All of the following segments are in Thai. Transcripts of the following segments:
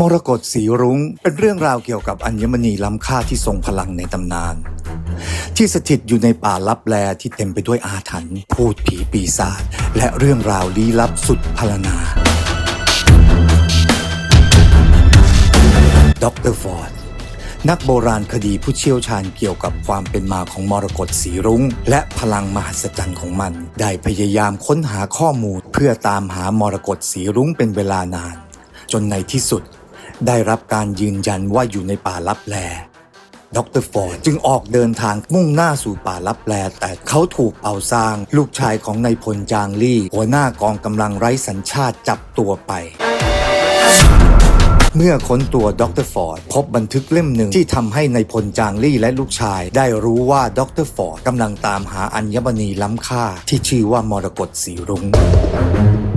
มรกตสีรุ้งเป็นเรื่องราวเกี่ยวกับอัญมณีล้ำค่าที่ทรงพลังในตำนาน ที่สถิตอยู่ในป่าลับแลที่เต็มไปด้วยอาถรรพ์พูดผีปีศาจและเรื่องราวลี้ลับสุดพลนาด็อกเตอร์ฟอร์ดนักโบราณคดีผู้เชี่ยวชาญเกี่ยวกับความเป็นมาของมรกตสีรุ้ง และพลังมหัศจรรย์ของมัน ได้พยายามค้นหาข้อมูล เพื่อตามหามรกตสีรุ้งเป็นเวลานาน จนในที่สุด ได้รับการยืนยันว่าอยู่ในป่าลับแลดรฟอร์ดจึงออกเดินทางมุ่งหน้าสู่ป่าลับแลแต่เขาถูกเอาซาง ลูกชายของนายพลจางลี่ หัวหน้ากองกำลังไร้สัญชาติจับตัวไป เมื่อค้นตัวดรฟอร์ดพบบันทึกเล่มหนึ่งที่ทำให้ในายพลจางลี่และลูกชาย ได้รู้ว่าดรฟอร์ดกำลังตามหาอัญมณีล้ำค่าที่ชื่อว่ามรกตสีรุง้ง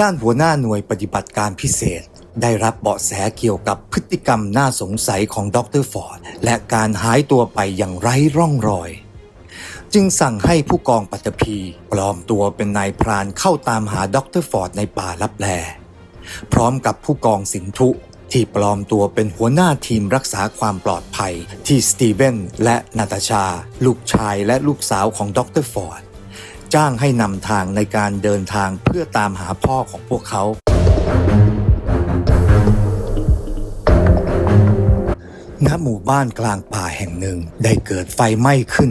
ด้านหัวหน้าหน่วยปฏิบัติการพิเศษ ได้รับเบาะแสเกี่ยวกับพฤติกรรมน่าสงสัยของดรฟอร์ดและการหายตัวไปอย่างไร้ร่องรอย จึงสั่งให้ผู้กองปัตตภีปลอมตัวเป็นนายพรานเข้าตามหาดรฟอร์ดในป่าลับแล พร้อมกับผู้กองสินทุที่ปลอมตัวเป็นหัวหน้าทีมรักษาความปลอดภัยที่สตีเวนและนาตาชา ลูกชายและลูกสาวของดรฟอร์ด จ้างให้นำทางในการเดินทางเพื่อตามหาพ่อของพวกเขา ณ หมู่บ้านกลางป่าแห่งหนึ่งได้เกิดไฟไหม้ขึ้น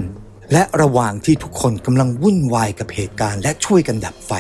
และระหว่างที่ทุกคนกำลังวุ่นวายกับเหตุการณ์และช่วยกันดับไฟ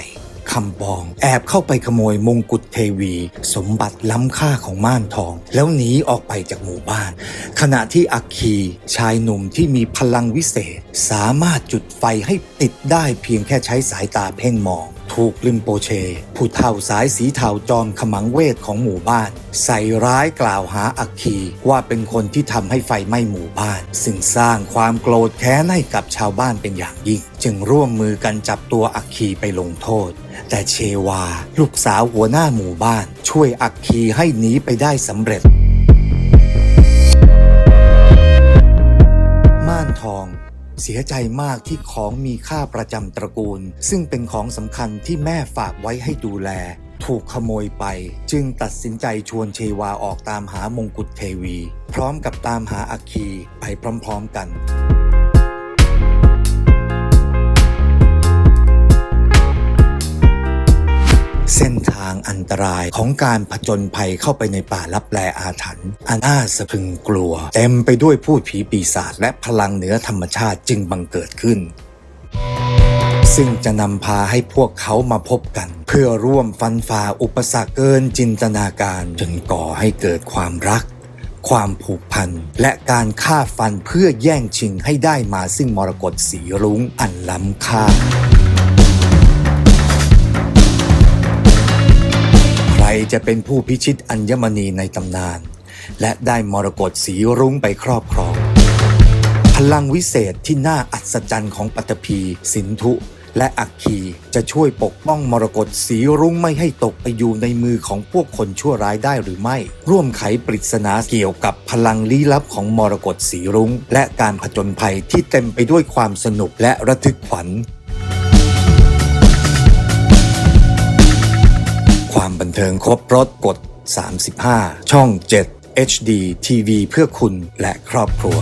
คำบอง แอบเข้าไปขโมยมงกุฎเทวี สมบัติล้ำค่าของม่านทอง แล้วหนีออกไปจากหมู่บ้าน ขณะที่อักคีชายหนุ่มที่มีพลังวิเศษ สามารถจุดไฟให้ติดได้เพียงแค่ใช้สายตาเพ่งมอง ถูกลิมโปเช ผู้เฒ่าสายสีเทาจอมขมังเวทของหมู่บ้าน ใส่ร้ายกล่าวหาอักคีว่าเป็นคนที่ทำให้ไฟไหม้หมู่บ้าน ซึ่งสร้างความโกรธแค้นให้กับชาวบ้านเป็นอย่างยิ่ง จึงร่วมมือกันจับตัวอักคีไปลงโทษ แต่เชวา ลูกสาวหัวหน้าหมู่บ้าน ช่วยอักคีให้หนีไปได้สำเร็จ เสียใจมากที่ของมีค่าประจำตระกูล ซึ่งเป็นของสำคัญที่แม่ฝากไว้ให้ดูแล ถูกขโมยไป จึงตัดสินใจชวนเชวาออกตามหามงกุฎเทวี พร้อมกับตามหาอัคคีไปพร้อมๆกัน ตรายของการผจญภัยเข้าไปในป่าลับแลอาถรรพ์อันน่าสะพรึงกลัว เต็มไปด้วยพูดผีปีศาจและพลังเหนือธรรมชาติจึงบังเกิดขึ้น ซึ่งจะนำพาให้พวกเขามาพบกัน เพื่อร่วมฟันฝ่าอุปสรรคเกินจินตนาการจนก่อให้เกิดความรักความผูกพัน และการฆ่าฟันเพื่อแย่งชิงให้ได้มาซึ่งมรกตสีรุ้งอันล้ำค่า จะเป็นผู้พิชิตอัญมณีในตำนาน และได้มรกตสีรุ้งไปครอบครอง พลังวิเศษที่น่าอัศจรรย์ของปัตภีสินธุ และอัคคีจะช่วยปกป้องมรกตสีรุ้งไม่ให้ตกไปอยู่ในมือของพวกคนชั่วร้ายได้หรือไม่ ร่วมไขปริศนาเกี่ยวกับพลังลี้ลับของมรกตสีรุ้งและการผจญภัยที่เต็มไปด้วยความสนุกและระทึกขวัญ ทิงครบรถกด 35 ช่อง 7 HD TV เพื่อคุณและครอบครัว